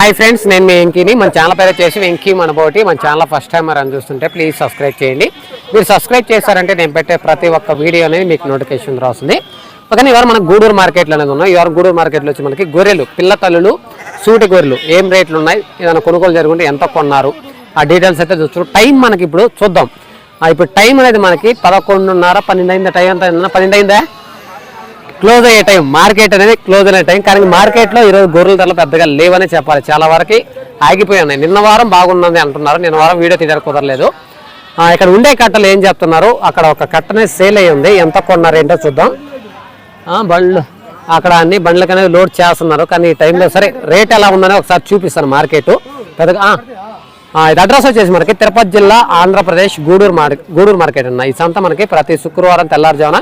Hi friends నేను మీ వెంకీని. మన channel పేరు వచ్చేసి వెంకీ మనబోటి. మన ఛానల్ ఫస్ట్ టైం అని చూస్తుంటే ప్లీజ్ సబ్స్క్రైబ్ చేయండి. మీరు సబ్స్క్రైబ్ చేశారంటే నేను పెట్టే ప్రతి ఒక్క వీడియో అనేది మీకు నోటిఫికేషన్ రాస్తుంది. ఓకే ఇవాళ మన గూడూరు మార్కెట్లో అనేది ఉన్నాయి ఇవాళ గూడూరు మార్కెట్లో వచ్చి మనకి గొర్రెలు పిల్ల తల్లులు సూటి గొర్రెలు ఏం రేట్లు ఉన్నాయి ఏదైనా కొనుగోలు జరుగుంటే ఎంత కొన్నారు ఆ డీటెయిల్స్ అయితే చూస్తారు టైం మనకి ఇప్పుడు చూద్దాం. ఆ, ఇప్పుడు టైం అనేది మనకి పదకొండున్నర పన్నెండు అయిందా టైం ఎంత పన్నెండు అయిందా క్లోజ్ అయ్యే టైం మార్కెట్ అనేది క్లోజ్ అయ్యే టైం కానీ మార్కెట్లో ఈరోజు గొర్రెల ధరలు పెద్దగా లేవనే చెప్పాలి. చాలా వరకు ఆగిపోయి ఉన్నాయి. నిన్న వారం బాగున్నది అంటున్నారు. నిన్న వారం వీడియో తీయడానికి కుదరలేదు. ఇక్కడ ఉండే కట్టలు ఏం చెప్తున్నారు? అక్కడ ఒక కట్టనే సేల్ అయ్యి ఉంది. ఎంత కొన్నారు ఏంటో చూద్దాం. బండ్లు. అక్కడ అన్ని బండ్లకి అనేది లోడ్ చేస్తున్నారు. కానీ ఈ టైంలో సరే రేట్ ఎలా ఉందని ఒకసారి చూపిస్తాను మార్కెట్ పెద్దగా ఇది అడ్రస్ వచ్చేసి మనకి తిరుపతి జిల్లా ఆంధ్రప్రదేశ్ గూడూరు మార్కెట్ గూడూరు మార్కెట్ అన్న. ఈ సంత మనకి ప్రతి శుక్రవారం తెల్లారుజామున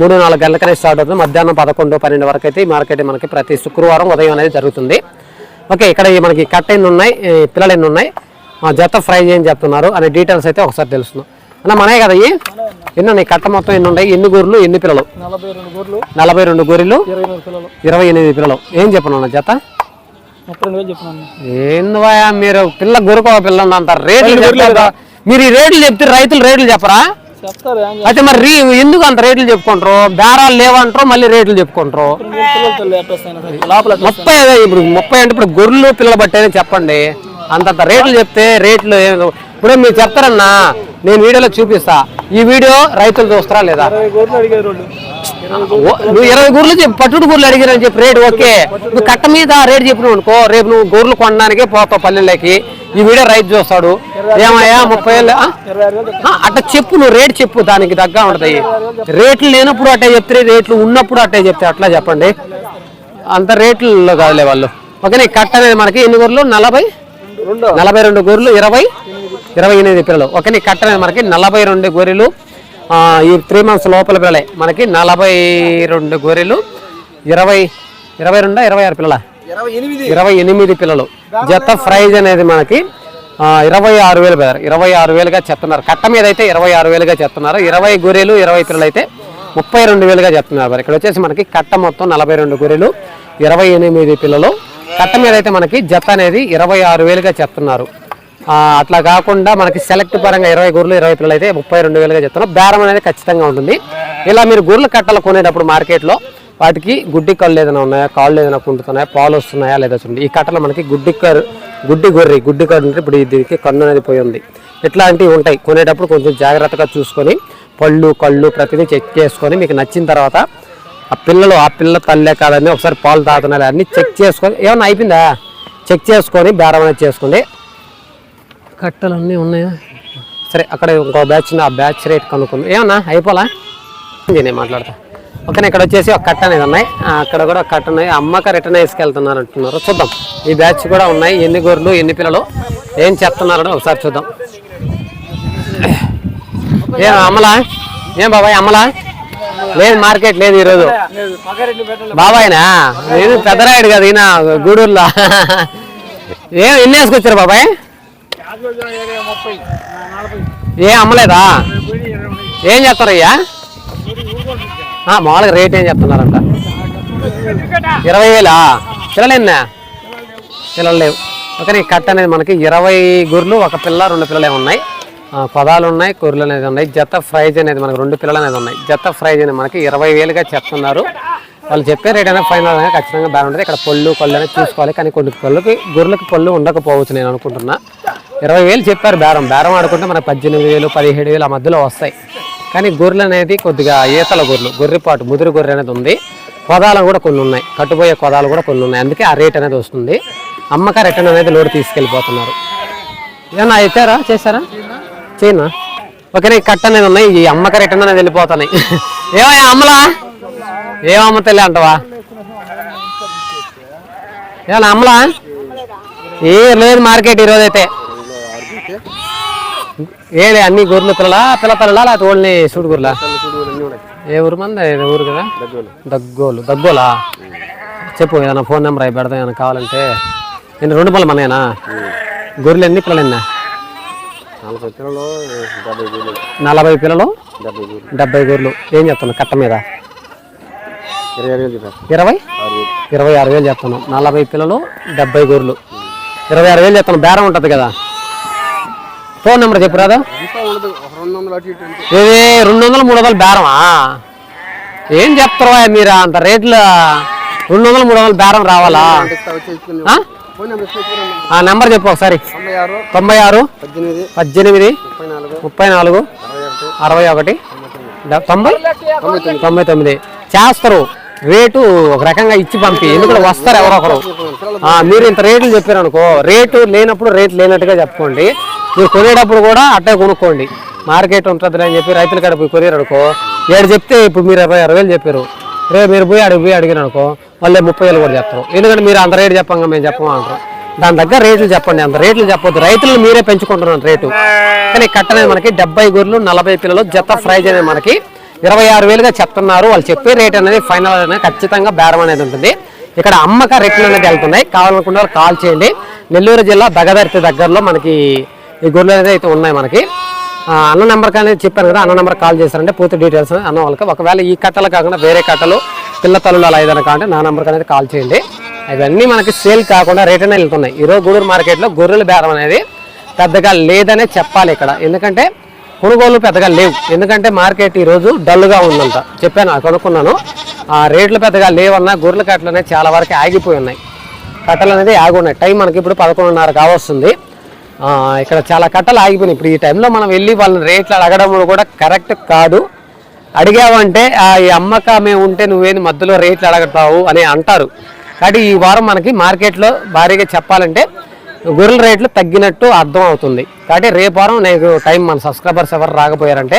మూడు నాలుగు గంటలకనే స్టార్ట్ అవుతుంది. మధ్యాహ్నం పదకొండు పన్నెండు వరకు అయితే ఈ మార్కెట్ మనకి ప్రతి శుక్రవారం ఉదయం అనేది జరుగుతుంది. ఓకే ఇక్కడ మనకి కట్ట ఎన్ని ఉన్నాయి? పిల్లలు ఎన్ని ఉన్నాయి? ఆ, జత ఫ్రై చేయని చెప్తున్నారు? అనే డీటెయిల్స్ అయితే ఒకసారి తెలుస్తున్నాం అన్న మనమే కదా ఇవి ఎన్ని ఉన్నాయి? కట్ట మొత్తం ఎన్ని ఉన్నాయి? ఎన్ని గొర్రెలు ఎన్ని పిల్లలు? నలభై రెండు గొర్రెలు ఇరవై ఎనిమిది పిల్లలు. ఏం చెప్పను జత? ఏందివా మీరు పిల్ల గొరుకో పిల్ల అంటారు రేట్లు మీరు ఈ రేట్లు చెప్తే రైతులు రేట్లు చెప్పరా? అయితే మరి రీ- ఎందుకు అంత రేట్లు చెప్పుకుంటారు? బేరాలు లేవంటారు మళ్ళీ రేట్లు చెప్పుకుంటారు? ముప్పై ఇప్పుడు ముప్పై అంటే ఇప్పుడు గొర్రెలు పిల్లలు బట్టేనే చెప్పండి. అంతంత రేట్లు చెప్తే రేట్లు ఇప్పుడు మీరు చెప్తారన్నా నేను వీడియోలో చూపిస్తా. ఈ వీడియో రైతులు చూస్తారా లేదా? నువ్వు ఇరవై గూర్లు చెప్పు పట్టుడు గూర్లు అడిగిరని చెప్పి రేటు ఓకే. నువ్వు కట్ట మీద రేటు చెప్పినావు అనుకో రేపు నువ్వు గూర్లు కొనడానికే పోతావు పల్లెల్లోకి. ఈ వీడియో రైతు చూస్తాడు. ఏమయ్యా ముప్పై వేలు అట్ట చెప్పు నువ్వు రేట్ చెప్పు దానికి తగ్గ ఉంటాయి రేట్లు లేనప్పుడు అట్టే చెప్తే రేట్లు ఉన్నప్పుడు అట్టే చెప్తే అట్లా చెప్పండి. అంత రేట్లలో కాదులే వాళ్ళు. ఓకే నీ కట్ట అనేది మనకి ఎన్ని గొర్రెలు నలభై? నలభై రెండు గొర్రెలు ఇరవై? ఇరవై ఎనిమిది పిల్లలు. ఓకే నీ కట్ట అనేది మనకి నలభై రెండు గొర్రెలు. ఈ త్రీ మంత్స్ లోపల పిల్లలే. మనకి నలభై రెండు గొర్రెలు. ఇరవై ఇరవై రెండా ఇరవై ఆరు పిల్లల? ఇరవై ఎనిమిది. ఇరవై ఎనిమిది పిల్లలు. జత ప్రైజ్ అనేది మనకి ఇరవై ఆరు వేలు బెదర్ ఇరవై ఆరు వేలుగా చెప్తున్నారు. కట్ట మీద అయితే ఇరవై ఆరు వేలుగా చెప్తున్నారు. ఇరవై గొర్రెలు ఇరవై పిల్లలు అయితే ముప్పై రెండు వేలుగా చెప్తున్నారు మరి ఇక్కడ వచ్చేసి మనకి కట్ట మొత్తం నలభై రెండు గొర్రెలు ఇరవై ఎనిమిది పిల్లలు. కట్ట మీద అయితే మనకి జత అనేది ఇరవై ఆరు వేలుగా చెప్తున్నారు. అట్లా కాకుండా మనకి సెలెక్ట్ పరంగా ఇరవై గొర్రెలు ఇరవై పిల్లలు అయితే ముప్పై రెండు వేలుగా చెప్తున్నాం. బేరం అనేది ఖచ్చితంగా ఉంటుంది. ఇలా మీరు గొర్రెల కట్టలు కొనేటప్పుడు మార్కెట్లో వాటికి గుడ్డి కళ్ళు ఏదైనా ఉన్నాయా కాళ్ళు ఏదైనా కుంటున్నాయా పాలు వస్తున్నాయా లేదా చూడండి. ఈ కట్టలు మనకి గుడ్డి కర్రు గుడ్డి గొర్రె గుడ్డి కర్రు అంటే ఇప్పుడు దీనికి కన్ను అనేది పోయి ఉంది. ఇట్లాంటివి ఉంటాయి. కొనేటప్పుడు కొంచెం జాగ్రత్తగా చూసుకొని పళ్ళు కళ్ళు ప్రతిదీ చెక్ చేసుకొని మీకు నచ్చిన తర్వాత ఆ పిల్లలు ఆ పిల్ల తల్లే కాదని ఒకసారి పాలు తాగుతున్నాయి అన్నీ చెక్ చేసుకొని ఏమన్నా అయిపోయిందా? చెక్ చేసుకొని బేరం అనేది చేసుకోండి. కట్టలు అన్నీ ఉన్నాయా? సరే అక్కడ ఇంకో బ్యాచ్ ఉంది ఆ బ్యాచ్ రేట్ కనుక్కుంది. ఏమన్నా అయిపోలా? నేను మాట్లాడతా. ఓకే ఇక్కడ వచ్చేసి ఒక కట్ట అనేది ఉన్నాయి. అక్కడ కూడా కట్ట ఉన్నాయి. అమ్మక రిటర్న్ వేసుకెళ్తున్నారు అంటున్నారు. చూద్దాం. ఈ బ్యాచ్ కూడా ఉన్నాయి. ఎన్ని గొర్రెలు ఎన్ని పిల్లలు ఏం చెప్తున్నారని ఒకసారి చూద్దాం. ఏం అమ్మలా ఏం బాబాయ్ అమ్మలా లేదు మార్కెట్ లేదు ఈరోజు. బాబాయ్నా? నేను పెద్దరాయుడు కదా ఈయన గూడూరులో. ఏం ఎన్ని వేసుకొచ్చారు బాబాయ్? ఏం అమ్మలేదా? ఏం చెప్తారయ్యా ఆ, మామూలుగా రేట్ ఏం చెప్తున్నారంట ఇరవై వేలా? పిల్లలు ఎన్నా పిల్లలు లేవు. ఓకే నీ కట్ట అనేది మనకి ఇరవై గుర్లు ఒక పిల్ల రెండు పిల్లలే ఉన్నాయి. పదాలు ఉన్నాయి గొర్రెలు అనేది ఉన్నాయి. జత ప్రైజ్ అనేది మనకి రెండు పిల్లలు అనేది ఉన్నాయి. జత ప్రైజ్ అనేది మనకి ఇరవై వేలుగా చెప్తున్నారు. వాళ్ళు చెప్పే రేట్ అనేది ఫైనల్ అనేది ఖచ్చితంగా బాగుంటుంది ఇక్కడ పళ్ళు పళ్ళు అనేది చూసుకోవాలి. కానీ కొన్ని పళ్ళుకి గొర్రెలకి పళ్ళు ఉండకపోవచ్చు నేను అనుకుంటున్నా. ఇరవై వేలు చెప్పారు బేరం. బేరం ఆడుకుంటే మనకు పద్దెనిమిది వేలు పదిహేడు వేలు ఆ మధ్యలో వస్తాయి. కానీ గొర్రెలు అనేది కొద్దిగా ఈతల గొర్రెలు గొర్రెపాటు ముదురు గొర్రె అనేది ఉంది. కొదాలు కూడా కొన్ని ఉన్నాయి. కట్టుపోయే కొదాలు కూడా కొన్ని ఉన్నాయి. అందుకే ఆ రేట్ అనేది వస్తుంది. అమ్మక రిటర్న్ అనేది లోడ్ తీసుకెళ్ళిపోతున్నారు. ఏమన్నా అయితారా చేశారా చేయనా? ఓకే కట్ట అనేది ఉన్నాయి. ఈ అమ్మక రిటర్న్ అనేది వెళ్ళిపోతున్నాయి. ఏమయ్యా అమ్మలా? ఏం తల్లి అంటవా? ఏమన్నా అమ్మలా? ఏ లేదు మార్కెట్ ఈరోజు ఏలే అన్ని గొర్రెలు పిల్లలా పిల్ల పిల్లలా లేకపోతే ఓన్లీ సూడు గొర్రెలా ఏ ఊరు మంది? ఊరు కదా? దగ్గోలు. దగ్గోలా. చెప్పు ఏదైనా ఫోన్ నెంబర్ అవి పెడతాం ఏమైనా కావాలంటే. నేను రెండు పళ్ళు మనయేనా గొర్రెలు ఎన్ని పిల్లలు ఎన్నా? నలభై పిల్లలు డెబ్బై పిల్లలు? గొర్రెలు. ఏం చెప్తున్నావు కట్ట మీద? ఇరవై ఇరవై? ఆరు వేలు. చెప్తున్నాం నలభై పిల్లలు డెబ్బై గొర్రెలు. ఇరవై ఆరు వేలు చెప్తాను బేరం ఉంటుంది కదా. ఫోన్ నెంబర్ చెప్పు రాదా? రెండు వందలు ఇది రెండు మూడు వందలు బేరమా? ఏం చెప్తారు మీరు? అంత రేట్లు రెండు వందలు మూడు వందలు బేరం రావాలా? ఆ? నెంబర్ చెప్పు ఒకసారి. తొంభై ఆరు పద్దెనిమిది ముప్పై నాలుగు అరవై ఒకటి తొంభై తొంభై తొమ్మిది. చేస్తారు. రేటు ఒక రకంగా ఇచ్చి పంపి ఎందుకంటే వస్తారు ఎవరొకరు మీరు ఇంత రేట్లు చెప్పారు అనుకో రేటు లేనప్పుడు రేటు లేనట్టుగా చెప్పుకోండి. మీరు కొనేటప్పుడు కూడా అట్టే కొనుక్కోండి. మార్కెట్ ఉంటుంది అని చెప్పి రైతుల కాడ పోయి కొనేరు అనుకో ఏడు చెప్తే ఇప్పుడు మీరు ఇరవై అరవై వేలు చెప్పారు. రేపు మీరు పోయి అడిగి పోయి అడిగారు అనుకో మళ్ళీ ముప్పై వేలు కూడా చెప్తారు. ఎందుకంటే మీరు అంత రేటు చెప్పంగా మేము చెప్పము అంటారు. దాని దగ్గర రేట్లు చెప్పండి. అంత రేట్లు చెప్పొద్దు. రైతులను మీరే పెంచుకుంటున్నాను రేటు. కానీ కట్టనే మనకి డెబ్బై గొర్రెలు నలభై పిల్లలు జత ఫ్రైజ్ అనేది మనకి ఇరవై ఆరు వేలుగా చెప్తున్నారు. వాళ్ళు చెప్పే రేట్ అనేది ఫైనల్ అనేది ఖచ్చితంగా బేరం అనేది ఉంటుంది. ఇక్కడ అమ్మక రేట్లు అనేది వెళ్తున్నాయి. కావాలనుకున్న వాళ్ళు కాల్ చేయండి. నెల్లూరు జిల్లా దగదర్తి దగ్గరలో మనకి ఈ గొర్రెలు అనేది అయితే ఉన్నాయి మనకి. అన్న నెంబర్కి అనేది చెప్పాను కదా అన్న నెంబర్ కాల్ చేశారంటే పూర్తి డీటెయిల్స్ అన్న వాళ్ళకి. ఒకవేళ ఈ కట్టలు కాకుండా వేరే కట్టలు పిల్ల తల్లులు అలా ఏదైనా కావాలంటే నా నెంబర్కి అనేది కాల్ చేయండి. ఇవన్నీ మనకి సేల్ కాకుండా రేట్ అనేది వెళ్తున్నాయి. ఈరోజు గూడూరు మార్కెట్లో గొర్రెల బేరం అనేది పెద్దగా లేదనే చెప్పాలి ఇక్కడ. ఎందుకంటే కొనుగోలు పెద్దగా లేవు. ఎందుకంటే మార్కెట్ ఈరోజు డల్గా ఉందంట. చెప్పాను కొనుక్కున్నాను. ఆ రేట్లు పెద్దగా లేవన్నా గొర్రెల కట్టలు అనేవి చాలా వరకు ఆగిపోయి ఉన్నాయి. కట్టలు అనేది ఆగి ఉన్నాయి. టైం మనకి ఇప్పుడు పదకొండున్నర కావస్తుంది. ఇక్కడ చాలా కట్టలు ఆగిపోయినాయి. ఇప్పుడు ఈ టైంలో మనం వెళ్ళి వాళ్ళని రేట్లు అడగడం కూడా కరెక్ట్ కాదు. అడిగావంటే ఆ ఈ అమ్మకమే ఉంటే నువ్వేది మధ్యలో రేట్లు అడగతావు అని అంటారు. కాబట్టి ఈ వారం మనకి మార్కెట్లో భారీగా చెప్పాలంటే గొర్రెల రేట్లు తగ్గినట్టు అర్థం అవుతుంది. కాబట్టి రేపు వారం నేను టైం మన సబ్స్క్రైబర్స్ ఎవరు రాకపోయారంటే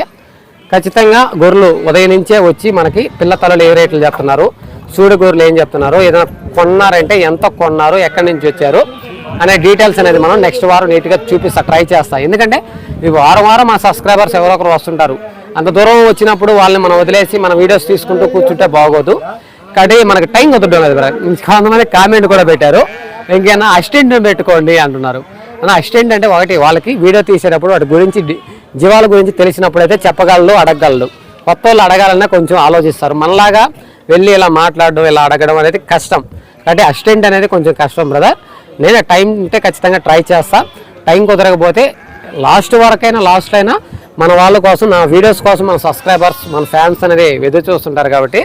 ఖచ్చితంగా గొర్రెలు ఉదయం నుంచే వచ్చి మనకి పిల్ల తలలు ఏ రేట్లు చెప్తున్నారు సూడు గొర్రెలు ఏం చెప్తున్నారు ఏదైనా కొన్నారంటే ఎంత కొన్నారు ఎక్కడి నుంచి వచ్చారు అనే డీటెయిల్స్ అనేది మనం నెక్స్ట్ వారం నీట్గా చూపిస్తా ట్రై చేస్తా. ఎందుకంటే ఈ వారం వారం మన సబ్స్క్రైబర్స్ ఎవరో ఒకరు వస్తుంటారు. అంత దూరం వచ్చినప్పుడు వాళ్ళని మనం వదిలేసి మన వీడియోస్ తీసుకుంటూ కూర్చుంటే బాగోదు. కాబట్టి మనకి టైం కుదరడం లేదు కొంతమంది కామెంట్ కూడా పెట్టారు. ఇంకేనా అసిస్టెంట్ని పెట్టుకోండి అంటున్నారు. అన్న అసిస్టెంట్ అంటే ఒకటి వాళ్ళకి వీడియో తీసేటప్పుడు వాటి గురించి జీవాల గురించి తెలిసినప్పుడు అయితే చెప్పగలరు అడగగలరు కొత్త వాళ్ళు అడగాలన్నా కొంచెం ఆలోచిస్తారు. మనలాగా వెళ్ళి ఇలా మాట్లాడడం ఇలా అడగడం అనేది కష్టం. కాబట్టి అసిస్టెంట్ అనేది కొంచెం కష్టం బ్రదర్. నేను టైం ఉంటే ఖచ్చితంగా ట్రై చేస్తా. టైం కుదరకపోతే లాస్ట్ వరకైనా లాస్ట్ అయినా మన వాళ్ళ కోసం నా వీడియోస్ కోసం మన సబ్స్క్రైబర్స్ మన ఫ్యాన్స్ అనేది ఎదురు చూస్తుంటారు కాబట్టి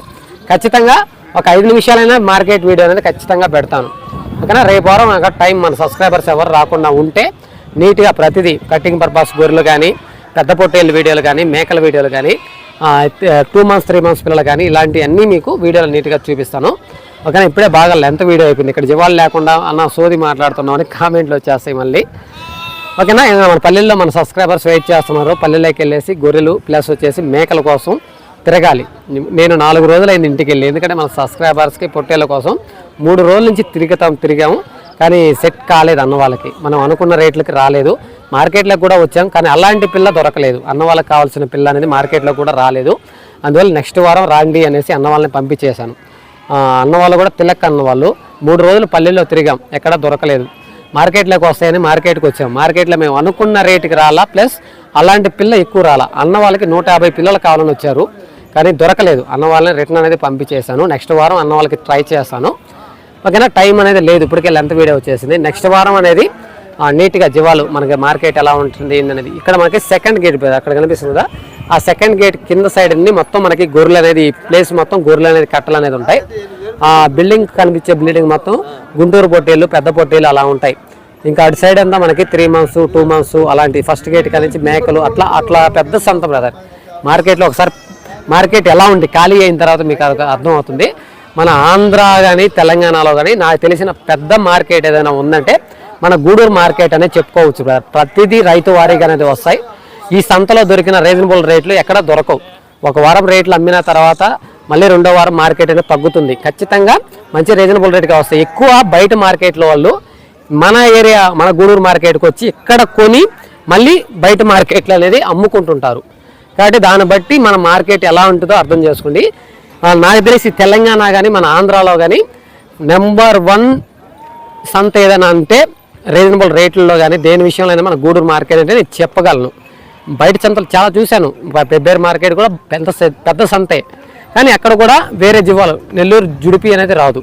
ఖచ్చితంగా ఒక ఐదు నిమిషాలైనా మార్కెట్ వీడియో అనేది ఖచ్చితంగా పెడతాను. ఓకేనా? రేపు వారం నాకు టైం మన సబ్స్క్రైబర్స్ ఎవరు రాకుండా ఉంటే నీట్గా ప్రతిదీ కటింగ్ పర్పస్ గొర్రెలు కానీ పెద్ద పొట్టేళ్ళ వీడియోలు కానీ మేకల వీడియోలు కానీ టూ మంత్స్ త్రీ మంత్స్ పిల్లలు కానీ ఇలాంటివన్నీ మీకు వీడియోలు నీట్గా చూపిస్తాను. ఓకేనా? ఇప్పుడే బాగా లెంత్ వీడియో అయిపోయింది. ఇక్కడ జీవాలు లేకుండా అన్న సోది మాట్లాడుతున్నామని కామెంట్లు వచ్చేస్తాయి మళ్ళీ. ఓకేనా? మన పల్లెల్లో మన సబ్స్క్రైబర్స్ వెయిట్ చేస్తున్నారు. పల్లెల్లోకి వెళ్ళేసి గొర్రెలు ప్లస్ వచ్చేసి మేకల కోసం తిరగాలి. నేను నాలుగు రోజులు అయింది ఇంటికి వెళ్ళి ఎందుకంటే మన సబ్స్క్రైబర్స్కి పొట్టేళ్ళ కోసం మూడు రోజుల నుంచి తిరుగుతాం తిరిగాము. కానీ సెట్ కాలేదు అన్న వాళ్ళకి. మనం అనుకున్న రేట్లకి రాలేదు. మార్కెట్లోకి కూడా వచ్చాం కానీ అలాంటి పిల్ల దొరకలేదు. అన్న వాళ్ళకి కావాల్సిన పిల్ల అనేది మార్కెట్లో కూడా రాలేదు. అందువల్ల నెక్స్ట్ వారం రాండి అనేసి అన్న వాళ్ళని పంపించేశాను. అన్న వాళ్ళు కూడా తిలక్ అన్న వాళ్ళు. మూడు రోజులు పల్లెల్లో తిరిగాం. ఎక్కడ దొరకలేదు. మార్కెట్లోకి వస్తాయని మార్కెట్కి వచ్చాం. మార్కెట్లో మేము అనుకున్న రేటుకి రాలా ప్లస్ అలాంటి పిల్ల ఎక్కువ రాలా. అన్న వాళ్ళకి నూట యాభై పిల్లలు కావాలని వచ్చారు. కానీ దొరకలేదు. అన్న వాళ్ళని రిటర్న్ అనేది పంపించేశాను. నెక్స్ట్ వారం అన్న వాళ్ళకి ట్రై చేస్తాను ఓకేనా? టైం అనేది లేదు. ఇప్పటికే లెంత్ వీడియో వచ్చేసింది. నెక్స్ట్ వారం అనేది నీట్గా జీవాలు మనకి మార్కెట్ ఎలా ఉంటుంది ఏంది అనేది ఇక్కడ మనకి సెకండ్ గేట్ అక్కడ కనిపిస్తుంది ఆ సెకండ్ గేట్ కింద సైడ్ అన్ని మొత్తం మనకి గొర్రెలు అనేది ప్లేస్ మొత్తం గొర్రెలు అనేది కట్టలు అనేది ఉంటాయి. ఆ బిల్డింగ్ కనిపించే బిల్డింగ్ మొత్తం గుంటూరు పొట్టేళ్ళు పెద్ద పొట్టేళ్ళు అలా ఉంటాయి. ఇంకా అటు సైడ్ అంతా మనకి త్రీ మంత్స్ టూ మంత్స్ అలాంటి ఫస్ట్ గేట్ నుంచి మేకలు అట్లా అట్లా పెద్ద సంత బ్రదర్ మార్కెట్లో ఒకసారి మార్కెట్ ఎలా ఉంది? ఖాళీ అయిన తర్వాత మీకు అది మన ఆంధ్ర కానీ తెలంగాణలో కానీ నాకు తెలిసిన పెద్ద మార్కెట్ ఏదైనా ఉందంటే మన గూడూరు మార్కెట్ అనేది చెప్పుకోవచ్చు. ప్రతిదీ రైతు వారీగా అనేది వస్తాయి. ఈ సంతలో దొరికిన రీజనబుల్ రేట్లు ఎక్కడ దొరకవు. ఒక వారం రేట్లు అమ్మిన తర్వాత మళ్ళీ రెండో వారం మార్కెట్ అనేది తగ్గుతుంది. ఖచ్చితంగా మంచి రీజనబుల్ రేట్గా వస్తాయి. ఎక్కువ బయట మార్కెట్లో వాళ్ళు మన ఏరియా మన గూడూరు మార్కెట్కి వచ్చి ఇక్కడ కొని మళ్ళీ బయట మార్కెట్లు అనేది అమ్ముకుంటుంటారు. కాబట్టి దాన్ని బట్టి మన మార్కెట్ ఎలా ఉంటుందో అర్థం చేసుకోండి. నాకు తెలిసి తెలంగాణ కానీ మన ఆంధ్రాలో కానీ నెంబర్ వన్ సంత ఏదైనా అంటే రీజనబుల్ రేట్లలో కానీ దేని విషయంలో అయినా మన గూడూరు మార్కెట్ అంటే నేను చెప్పగలను. బయట సంతలు చాలా చూశాను. పెబ్బేరు మార్కెట్ కూడా పెద్ద స- పెద్ద సంతే. కానీ అక్కడ కూడా వేరే జీవాలు నెల్లూరు జుడిపి అనేది రాదు.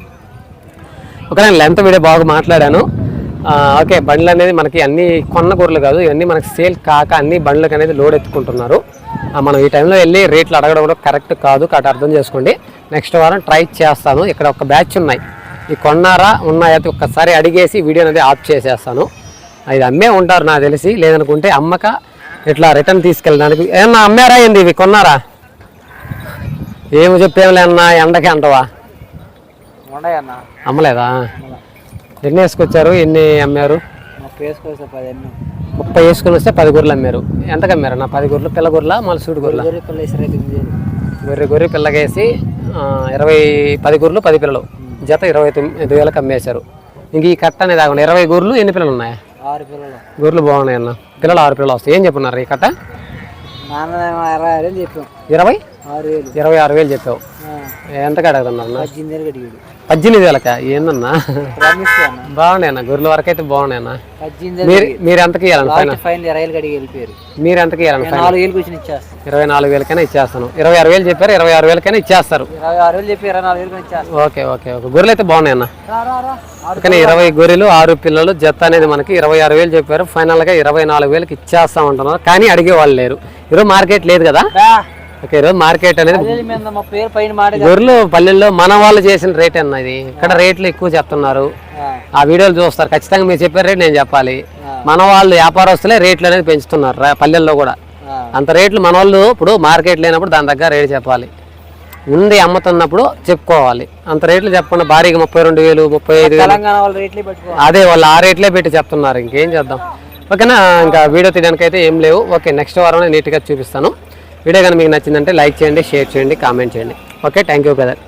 ఒకవేళ నేను లెంత్ వీడియో బాగా మాట్లాడాను. ఓకే బండ్లు అనేది మనకి అన్ని కొన్న గొర్రెలు కాదు ఇవన్నీ మనకి సేల్ కాక అన్ని బండ్లకు అనేది లోడ్ ఎత్తుకుంటున్నారు. మనం ఈ టైంలో వెళ్ళి రేట్లు అడగడం కూడా కరెక్ట్ కాదు కాబట్టి అర్థం చేసుకోండి. నెక్స్ట్ వారం ట్రై చేస్తాను ఇక్కడ ఒక బ్యాచ్ ఉన్నాయి. ఈ కొన్నారా ఉన్నాయా అది ఒక్కసారి అడిగేసి వీడియో అనేది ఆఫ్ చేసేస్తాను. ఇది అమ్మే ఉంటారు నాకు తెలిసి లేదనుకుంటే అమ్మక ఇట్లా రిటర్న్ తీసుకెళ్ళడానికి. ఏమన్నా అమ్మారా ఏంది ఇవి కొన్నారా? ఏమి చెప్పేంలే అన్నా ఎండకి అంటవా? అమ్మలేదా? ఎన్ని వేసుకొచ్చారు? ఎన్ని అమ్మారు? ముప్పై వేసుకుని వస్తే పది గొర్రెలు అమ్మారు. ఎంతకు అమ్మారు నా పది గొర్రెలు పిల్ల గొర్రెల మళ్ళీ సూడు గొర్రెల? గొర్రె గొర్రె పిల్లగేసి ఇరవై పది గొర్రెలు పది పిల్లలు. జత ఇరవై తొమ్మిది వేలకు అమ్మేశారు. ఇంక ఈ కట్ట అనేది ఆగండి. ఇరవై గొర్రెలు ఎన్ని పిల్లలు ఉన్నాయి? ఆరు పిల్లలు. గొర్రెలు బాగున్నాయి అన్న. పిల్లలు ఆరు పిల్లలు వస్తాయి. ఏం చెప్పున్నారు ఈ కట్ట? ఇరవై? ఇరవై ఆరు వేలు చెప్పావు. అడుగుతున్నారు అన్న? పద్దెనిమిది వేలక ఏందన్నా? ప్రామిస్ అన్న. బాగున్నాయి అన్న గొర్రెల వరకు అయితే బాగున్నాయి అన్న. పద్దెనిమిది వేలు మీరు ఎంతకి మీరు ఎంతకి ఇరవై నాలుగు వేలకైనా ఇచ్చేస్తాను. ఇరవై ఆరు వేలు చెప్పారు ఇరవై ఆరు వేలకైనా ఇచ్చేస్తారు. Okay okay okay. గొర్రెలు అయితే బాగున్నాయి అన్న. రా రా రా. ఆరు కానీ ఇరవై గొర్రెలు ఆరు పిల్లలు జత అనేది మనకి ఇరవై ఆరు వేలు చెప్పారు. ఫైనల్గా ఇరవై నాలుగు వేలకి ఇచ్చేస్తామంటున్నారు కానీ అడిగే వాళ్ళు లేరు. ఈరోజు మార్కెట్ లేదు కదా. ఓకే ఈరోజు మార్కెట్ అనేది మీద గొర్రెలు పల్లెల్లో మన వాళ్ళు చేసిన రేట్ అన్న ఇది. ఇక్కడ రేట్లు ఎక్కువ చెప్తున్నారు. ఆ. వీడియోలు చూస్తారు. ఖచ్చితంగా మీరు చెప్పే రేట్ నేను చెప్పాలి. మన వాళ్ళు వ్యాపారస్తులే రేట్లు అనేది పెంచుతున్నారు పల్లెల్లో కూడా. అంత రేట్లు మన వాళ్ళు ఇప్పుడు మార్కెట్ లేనప్పుడు దాని దగ్గర రేట్ చెప్పాలి. ఉంది అమ్ముతున్నప్పుడు చెప్పుకోవాలి. అంత రేట్లు చెప్పకుండా భారీగా ముప్పై రెండు వేలు ముప్పై ఐదు వేలు. అదే వాళ్ళు ఆ రేట్లే పెట్టి చెప్తున్నారు. ఇంకేం చేద్దాం. ఓకేనా? ఇంకా వీడియో తీయడానికి అయితే ఏం లేవు. ఓకే నెక్స్ట్ వారం నీట్గా చూపిస్తాను. వీడియో కానీ మీకు నచ్చిందంటే లైక్ చేయండి షేర్ చేయండి కామెంట్ చేయండి. Okay thank you brother.